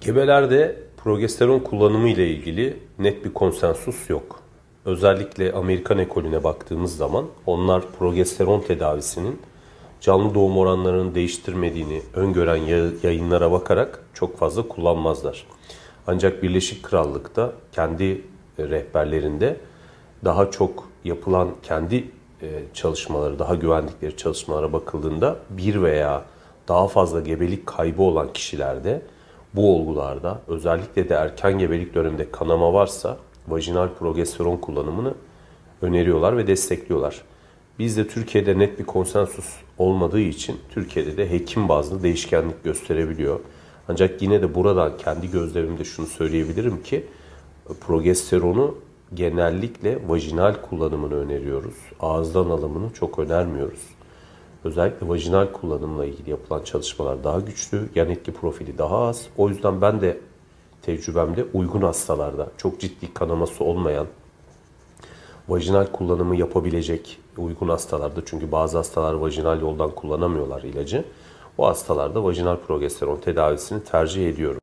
Gebelerde progesteron kullanımı ile ilgili net bir konsensus yok. Özellikle Amerikan ekolüne baktığımız zaman onlar progesteron tedavisinin canlı doğum oranlarını değiştirmediğini öngören ya- yayınlara bakarak çok fazla kullanmazlar. Ancak Birleşik Krallık'ta kendi rehberlerinde daha çok yapılan kendi e, çalışmaları, daha güvendikleri çalışmalara bakıldığında bir veya daha fazla gebelik kaybı olan kişilerde bu olgularda özellikle de erken gebelik döneminde kanama varsa vajinal progesteron kullanımını öneriyorlar ve destekliyorlar. Bizde Türkiye'de net bir konsensus olmadığı için Türkiye'de de hekim bazlı değişkenlik gösterebiliyor. Ancak yine de buradan kendi gözlemimde şunu söyleyebilirim ki progesteronu genellikle vajinal kullanımını öneriyoruz. Ağızdan alımını çok önermiyoruz. Özellikle vajinal kullanımla ilgili yapılan çalışmalar daha güçlü, yan etki profili daha az. O yüzden ben de tecrübemde uygun hastalarda, çok ciddi kanaması olmayan, vajinal kullanımı yapabilecek uygun hastalarda çünkü bazı hastalar vajinal yoldan kullanamıyorlar ilacı. O hastalarda vajinal progesteron tedavisini tercih ediyorum.